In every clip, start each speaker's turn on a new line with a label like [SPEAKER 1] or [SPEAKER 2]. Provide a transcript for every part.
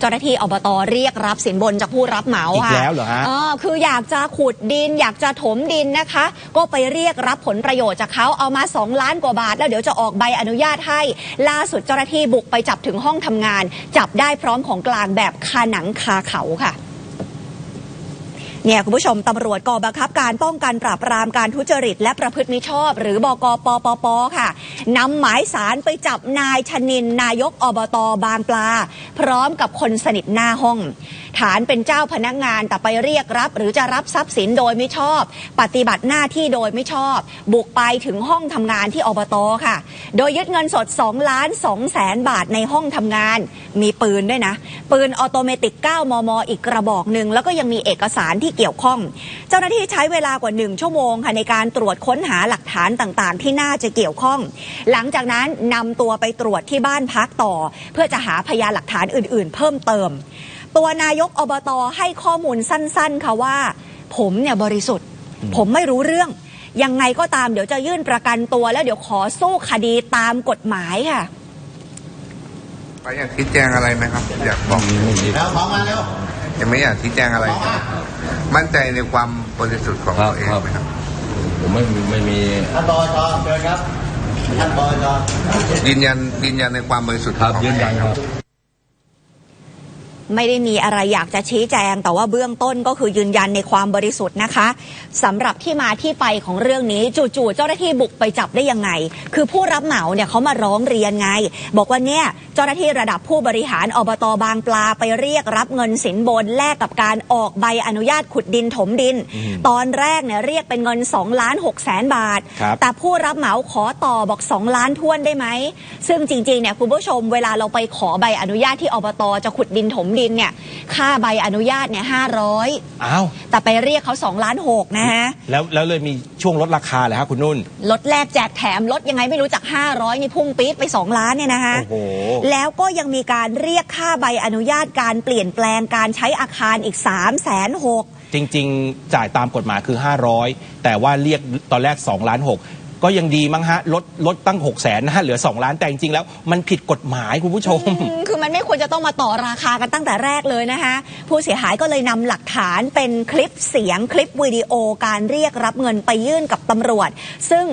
[SPEAKER 1] เจ้าหน้าที่อบตเรียกรับสินบนจากผู้รับเหมา
[SPEAKER 2] อีก
[SPEAKER 1] ค่ะ
[SPEAKER 2] แล้วเหรอฮะ
[SPEAKER 1] อคืออยากจะขุดดิน อยากจะถมดินนะคะ ก็ไปเรียกรับผลประโยชน์จากเขาเอามา 2 ล้านกว่าบาท แล้วเดี๋ยวจะออกใบอนุญาตให้ ล่าสุดเจ้าหน้าที่บุกไปจับถึงห้องทำงาน จับได้พร้อมของกลางแบบคาหนังคาเขาค่ะ เนี่ยคุณผู้ชมตำรวจกองบังคับการป้องกันปราบปรามการทุจริต และประพฤติมิชอบ หรือบกปปปค่ะนำหมายสารไปจับนายชนิน นายกอบตบางปลา พร้อมกับคนสนิทหน้าห้อง ฐานเป็นเจ้าพนักงานแต่ไปเรียกรับ หรือจะรับทรัพย์สินโดยไม่ชอบ ปฏิบัติหน้าที่โดยไม่ชอบ บุกไปถึงห้องทำงานที่อบตค่ะ โดยยึดเงินสด2ล้าน2แสนบาทในห้องทำงาน มีปืนด้วยนะ ปืนออโตเมติก 9 มม อีกกระบอกหนึ่งแล้วก็ยังมีเอกสารที่เกี่ยวข้อง เจ้าหน้าที่ใช้เวลากว่า 1 ชั่วโมงค่ะในการตรวจค้นหาหลักฐานต่างๆ ที่น่าจะเกี่ยวข้อง หลังจากนั้นนำตัวไปตรวจที่บ้านพักต่อ เพื่อจะหาพยานหลักฐานอื่น ๆ เพิ่มเติม ตัวนายกอบตให้ข้อมูลสั้น ๆ ค่ะว่า ผมเนี่ยบริสุทธิ์ ผมไม่รู้เรื่อง ยังไงก็ตามเดี๋ยวจะยื่นประกันตัว แล้วเดี๋ยวขอสู้คดีตามกฎหมายค่ะ
[SPEAKER 3] ไปอยากชี้แจงอะไรไหมครับ อยากบอก
[SPEAKER 4] แล้วพร้อมมาแล้ว
[SPEAKER 3] ยังไม่อยากชี้แจงอะไร มั่นใจในความบริสุทธิ์ของ
[SPEAKER 5] ครับ
[SPEAKER 3] ตัวเอง
[SPEAKER 5] ครับ
[SPEAKER 3] ไหมครับ
[SPEAKER 5] ผมไม่ไม่มี
[SPEAKER 4] ท่านบอยจอเชิญครับท่านบอยจอ
[SPEAKER 3] ยืนยันยืนยันในความบริสุทธิ์
[SPEAKER 5] ครับ
[SPEAKER 3] ของ
[SPEAKER 5] ยืนยันครับ
[SPEAKER 1] ไม่ได้มีอะไรอยากจะชี้แจง แต่ว่าเบื้องต้นก็คือยืนยันในความบริสุทธิ์นะคะสำหรับที่มาที่ไปของเรื่องนี้จู่ๆเจ้าหน้าที่บุกไปจับได้ยังไง คือผู้รับเหมาเนี่ยเขามาร้องเรียนไง บอกว่าเนี่ยเจ้าหน้าที่ระดับผู้บริหารอบตบางปลาไปเรียกรับเงินสินบนแลกกับการออกใบอนุญาตขุดดินถมดิน ตอนแรกเนี่ยเรียกเป็นเงิน2ล้าน6แสนบาท
[SPEAKER 2] ครับ
[SPEAKER 1] แต่ผู้รับเหมาขอต่อบอก2ล้านทวนได้ไหมซึ่งจริงๆเนี่ยคุณผู้ชมเวลาเราไปขอใบอนุญาตที่อบตจะขุดดินถมดินเนี่ยค่าใบอนุญาตเนี่ยห้าร้อย
[SPEAKER 2] อ้าว
[SPEAKER 1] แต่ไปเรียกเขา2ล้านหกนะฮะ
[SPEAKER 2] แล้วแล้วเลยมีช่วงลดราคาเหรอฮะคุณนุ่น
[SPEAKER 1] ลดแลกแจกแถมลดยังไงไม่รู้จาก 500 นี่พุ่งปี๊ดไป 2 ล้านเนี่ยนะคะ
[SPEAKER 2] โอ้โห
[SPEAKER 1] แล้วก็ยังมีการเรียกค่าใบอนุญาตการเปลี่ยนแปลงการใช้อาคารอีก3ามแสนหก
[SPEAKER 2] จริง ๆ จ่ายตามกฎหมายคือ 500 แต่ว่าเรียกตอนแรก2ล้าน6 ก็ยังดีมั้งฮะลดลดตั้ง6 0แสนนะฮะเหลือ 2 ล้านแต่จริงๆแล้ว มันผิดกฎหมายคุณผู้ชม
[SPEAKER 1] อืมคือมันไม่ควรจะต้องมาต่อราคากันตั้งแต่แรกเลยนะคะ ผู้เสียหายก็เลยนำหลักฐานเป็นคลิปเสียงคลิปวิดีโอการเรียกรับเงินไปยื่นกับตำรวจ ซึ่ง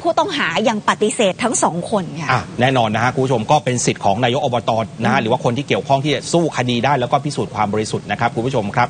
[SPEAKER 1] ผู้ต้องหายังปฏิเสธทั้งสองคนค่ะ
[SPEAKER 2] อะแน่นอนนะฮะคุณผู้ชมก็เป็นสิทธิ์ของนายกอบตนะฮะหรือว่าคนที่เกี่ยวข้องที่จะสู้คดีได้แล้วก็พิสูจน์ความบริสุทธิ์นะครับคุณผู้ชมครับ